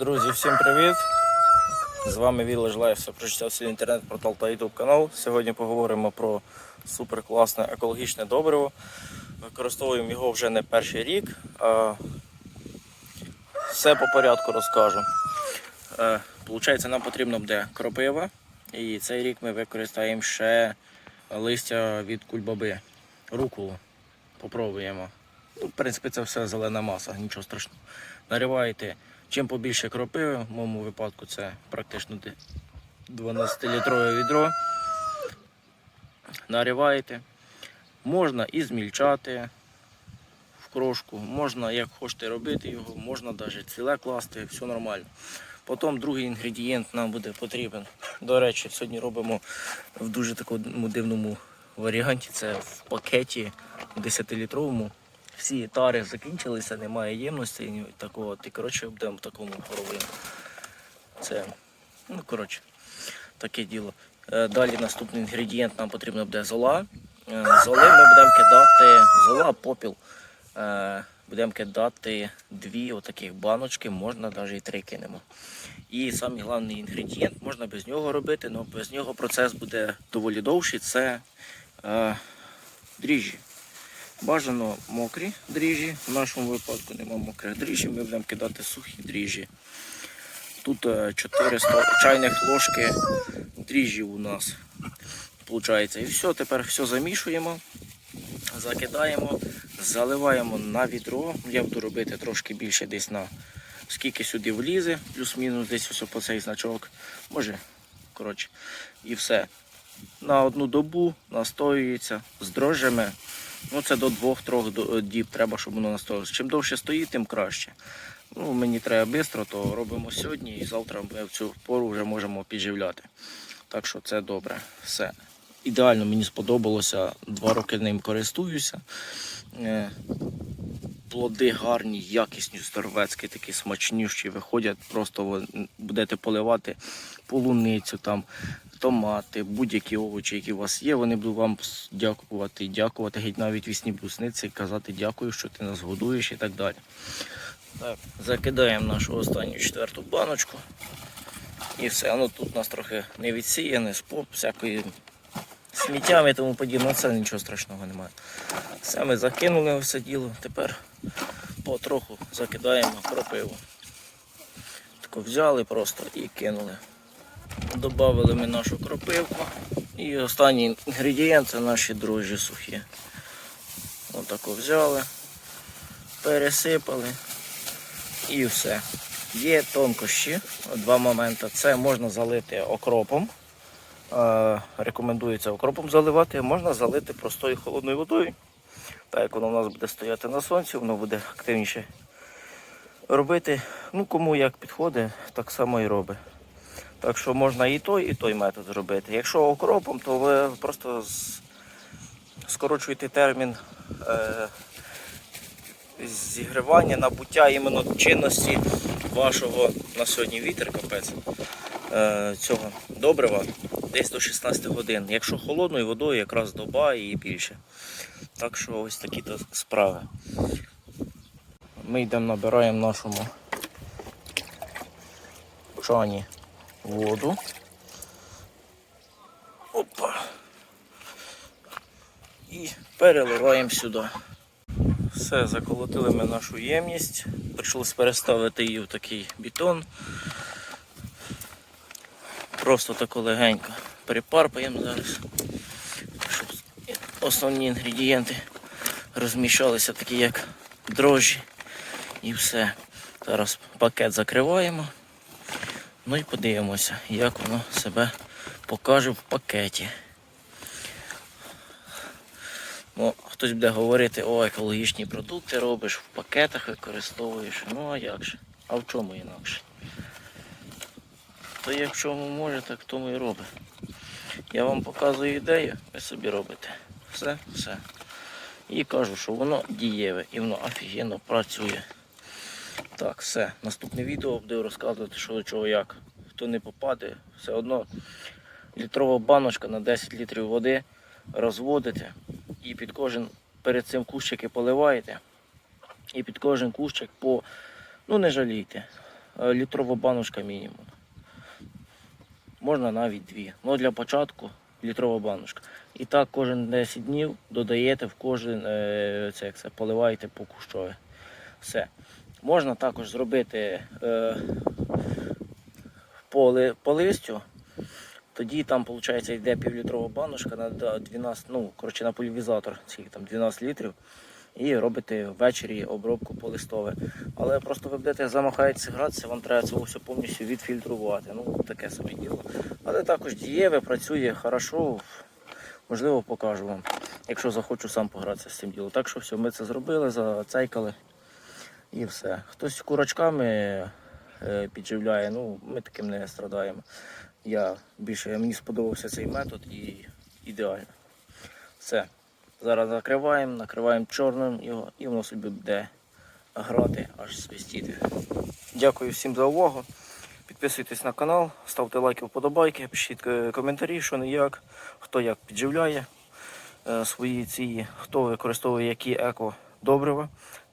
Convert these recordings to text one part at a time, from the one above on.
Друзі, всім привіт! З вами Вілла Жлаєвся, прочитався інтернет-портал та YouTube канал. Сьогодні поговоримо про суперкласне екологічне добриво. Використовуємо його вже не перший рік. Все по порядку розкажу. Е, Получається, нам потрібно буде кропива. І цей рік ми використаємо ще листя від кульбаби, руколу. Попробуємо. Ну, в принципі, це все зелена маса, нічого страшного. Нариваєте чим побільше кропиви, в моєму випадку це практично 12-літрове відро. Нариваєте. Можна і змільчати в крошку, можна як хочете робити його, можна навіть ціле класти, все нормально. Потім другий інгредієнт нам буде потрібен. До речі, сьогодні робимо в дуже такому дивному варіанті. Це в пакеті 10-літровому. Всі тари закінчилися, немає ємності такого. Ти коротше будемо в такому хоровину. Це, ну коротше, таке діло. Е, Далі наступний інгредієнт нам потрібно буде зола. Е, Золи ми будемо кидати, зола, попіл. Е, Будемо кидати дві отаких баночки, можна навіть і три кинемо. І самий головний інгредієнт можна без нього робити, але без нього процес буде доволі довший. Це е, дріжджі. Бажано мокрі дріжджі. В нашому випадку нема мокрих дріжджі, ми будемо кидати сухі дріжджі. Тут е, 400 чайних ложки дріжджів у нас. Получається. І все, тепер все замішуємо, закидаємо, заливаємо на відро. Я буду робити трошки більше десь на скільки сюди влізе, плюс-мінус десь ось по цей значок. Може, коротше, і все. На одну добу настоюється з дрожжами. Ну, це до 2-3 діб треба, щоб воно настоялося. Чим довше стоїть, тим краще. Ну, мені треба швидко, то робимо сьогодні і завтра ми в цю пору вже можемо підживляти. Так що це добре. Все. Ідеально мені сподобалося. Два роки ним користуюся. Е, Плоди гарні, якісні, здоровецькі, такі смачнющі виходять. Просто будете поливати полуницю, там, томати, будь-які овочі, які у вас є, вони будуть вам дякувати, дякувати, геть навіть вісні брусниці, казати дякую, що ти нас годуєш і так далі. Так, закидаємо нашу останню четверту баночку. І все. Ну тут у нас трохи не відсіяне, споп, всякої сміттями і тому подібне. Це нічого страшного немає. Все ми закинули все діло. Тепер потроху закидаємо кропиву. Тако взяли просто і кинули. Добавили ми нашу кропивку. І останній інгредієнт це наші дрожжі сухі. Отако взяли, пересипали і все. Є тонкощі, два моменти. Це можна залити окропом. Е, Рекомендується окропом заливати, можна залити простою холодною водою. Так як воно у нас буде стояти на сонці, воно буде активніше робити. Ну, кому як підходить, так само і робить. Так що можна і той, і той метод зробити. Якщо окропом, то ви просто з- скорочуєте термін е, зігрівання, набуття іменно чинності вашого на сьогодні вітер капець е, цього добрива десь до 16 годин. Якщо холодною водою, якраз доба і більше. Так що ось такі то справи. Ми йдемо набираємо нашому чані воду. Опа. І переливаємо сюди. Все, заколотили ми нашу ємність. Прийшлося переставити її в такий бетон. Просто тако легенько перепарпаємо зараз, щоб основні інгредієнти розміщалися, такі як дрожжі і все. Зараз пакет закриваємо. Ну і подивимося, як воно себе покаже в пакеті. Ну, хтось буде говорити, о, екологічні продукти робиш, в пакетах використовуєш. Ну а як же? А в чому інакше? То як в чому може, так в тому і робить. Я вам показую ідею, ви собі робите. Все, все. І кажу, що воно дієве і воно офігенно працює. Так, все. Наступне відео буду розказувати, що до чого як. Хто не попаде, все одно літрова баночка на 10 літрів води розводите і під кожен перед цим кущики поливаєте. І під кожен кущик по, ну не жалійте, е, літрова баночка мінімум. Можна навіть дві. Ну для початку літрова баночка. І так кожен 10 днів додаєте в кожен е, це, як це поливаєте по кущові. Все. Можна також зробити е, по, ли- по листю. Тоді там, виходить, йде півлітрова баночка на да- 12, ну, коротше, на пульвізатор, скільки там 12 літрів. І робите ввечері обробку по листове. Але просто ви будете замахаєтеся гратися, вам треба це все повністю відфільтрувати. Ну, таке собі діло. Але також дієве, працює хорошо. Можливо, покажу вам, якщо захочу сам погратися з цим ділом. Так що все, ми це зробили, зацейкали і все. Хтось курочками е, підживляє, ну ми таким не страдаємо. Я більше мені сподобався цей метод і ідеально. Все. Зараз закриваємо, накриваємо чорним його і воно собі буде грати, аж свистіти. Дякую всім за увагу. Підписуйтесь на канал, ставте лайки, вподобайки, пишіть е, коментарі, що не як, хто як підживляє е, свої ці, хто використовує які еко добрива.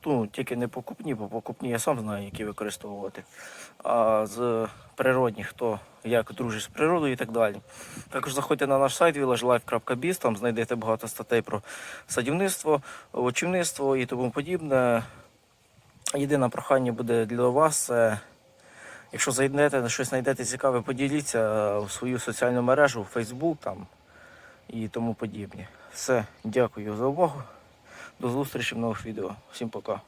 Ну, тільки не покупні, бо покупні я сам знаю, які використовувати. А з природних, хто як дружить з природою і так далі. Також заходьте на наш сайт villagelife.biz, там знайдете багато статей про садівництво, овочівництво і тому подібне. Єдине прохання буде для вас. Це, якщо зайдете, щось знайдете цікаве, поділіться в свою соціальну мережу, Facebook там і тому подібне. Все, дякую за увагу. До зустрічі в нових відео. Всім пока.